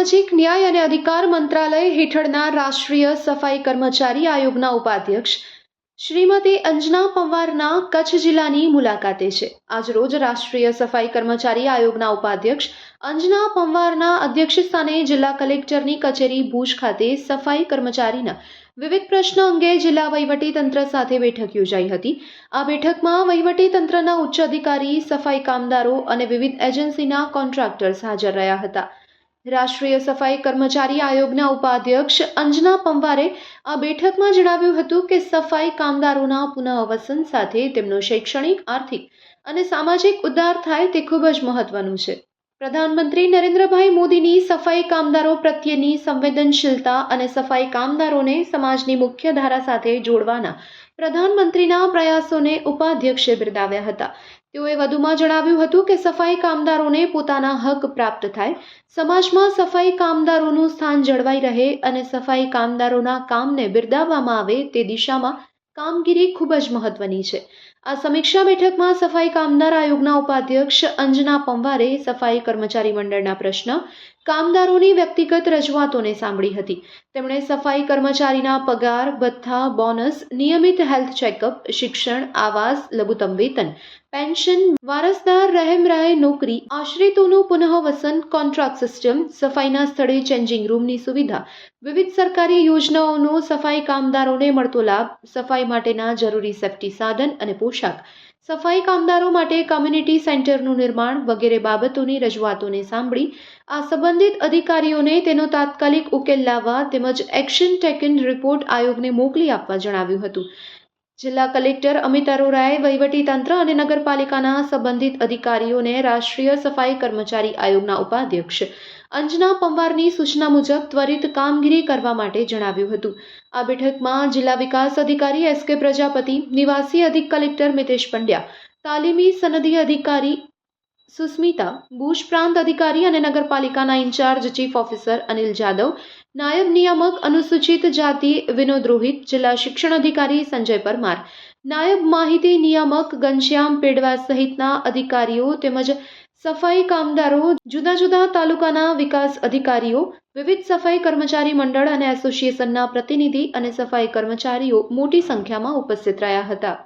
સામાજિક ન્યાય અને અધિકાર મંત્રાલય હેઠળના રાષ્ટ્રીય સફાઈ કર્મચારી આયોગના ઉપાધ્યક્ષ શ્રીમતી અંજના પંવારના કચ્છ જિલ્લાની મુલાકાતે છે. આજરોજ રાષ્ટ્રીય સફાઈ કર્મચારી આયોગના ઉપાધ્યક્ષ અંજના પંવારના અધ્યક્ષસ્થાને જિલ્લા કલેક્ટરની કચેરી ભુજ ખાતે સફાઈ કર્મચારીના વિવિધ પ્રશ્નો અંગે જિલ્લા વહીવટી તંત્ર સાથે બેઠક યોજાઈ હતી. આ બેઠકમાં વહીવટી તંત્રના ઉચ્ચ અધિકારી, સફાઈ કામદારો અને વિવિધ એજન્સીના કોન્ટ્રાક્ટર્સ હાજર રહ્યા હતા. રાષ્ટ્રીય સફાઈ કર્મચારી આયોગના ઉપાધ્યક્ષ અંજના પંવારે આ બેઠકમાં જણાવ્યું હતું કે સફાઈ કામદારોના પુનઃવસન સાથે તેમનો શૈક્ષણિક, આર્થિક અને સામાજિક ઉદ્ધાર થાય તે ખૂબ જ મહત્વનું છે. પ્રધાનમંત્રી નરેન્દ્રભાઈ મોદીની સફાઈ કામદારો પ્રત્યેની સંવેદનશીલતા અને સફાઈ કામદારોને સમાજની મુખ્ય ધારા સાથે જોડવાના પ્રધાનમંત્રીના પ્રયાસોને ઉપાધ્યક્ષે બિરદાવ્યા હતા. તેઓએ વધુમાં જણાવ્યું હતું કે સફાઈ કામદારોને પોતાના હક પ્રાપ્ત થાય, સમાજમાં સફાઈ કામદારોનું સ્થાન જળવાઈ રહે અને સફાઈ કામદારોના કામને બિરદાવવામાં આવે તે દિશામાં કામગીરી ખૂબ જ મહત્વની છે. આ સમીક્ષા બેઠકમાં સફાઈ કામદાર આયોગના ઉપાધ્યક્ષ અંજના પંવારે સફાઈ કર્મચારી મંડળના પ્રશ્ન કામદારોની વ્યક્તિગત રજૂઆતોને સાંભળી હતી. તેમણે સફાઈ કર્મચારીના પગાર, ભથ્થા, બોનસ, નિયમિત હેલ્થ ચેકઅપ, શિક્ષણ, આવાસ, લઘુત્તમ વેતન, પેન્શન, વારસદાર રહેમ રાહે નોકરી, આશ્રિતોનું પુનઃવસન, કોન્ટ્રાક્ટ સિસ્ટમ, સફાઈના સ્થળે ચેન્જિંગ રૂમની સુવિધા, વિવિધ સરકારી યોજનાઓનો સફાઈ કામદારોને મળતો લાભ, સફાઈ માટેના જરૂરી સેફ્ટી સાધન અને પોશાક. સફાઈ કામદારો માટે કમ્યુનિટી સેન્ટરનું નિર્માણ વગેરે બાબતોની રજૂઆતોને સાંભળી, આ સંબંધિત અધિકારીઓને તેનો તાત્કાલિક ઉકેલ લાવવા તેમજ એક્શન ટેકન રિપોર્ટ આયોગને મોકલી આપવા જણાવ્યું હતું. જિલ્લા કલેક્ટર અમિત અરોરાએ વહીવટી તંત્ર અને નગરપાલિકાના સંબંધિત અધિકારીઓને રાષ્ટ્રીય સફાઈ કર્મચારી આયોગના ઉપાધ્યક્ષ અંજના પંવારની સૂચના મુજબ ત્વરિત કામગીરી કરવા માટે જણાવ્યું હતું. આ બેઠકમાં જિલ્લા વિકાસ અધિકારી એસ કે પ્રજાપતિ, નિવાસી અધિક કલેક્ટર મિતેશ પંડ્યા, તાલીમી સનદી અધિકારી સુસ્મિતા ભુજ પ્રાંત અધિકારી અને નગરપાલિકાના incharge chief officer Anil Jadav, નાયબ નિયામક અનુસૂચિત જાતિ વિનોદ રોહિત, જિલ્લા શિક્ષણ અધિકારી સંજય પરમાર. નાયબ માહિતી નિયામક ઘનશ્યામ પેડવા સહિતના અધિકારીઓ તેમજ સફાઈ કામદારો, જુદા જુદા તાલુકાના વિકાસ અધિકારીઓ, વિવિધ સફાઈ કર્મચારી મંડળ અને એસોસિએશનના પ્રતિનિધિ અને સફાઈ કર્મચારીઓ મોટી સંખ્યામાં ઉપસ્થિત રહ્યા હતા.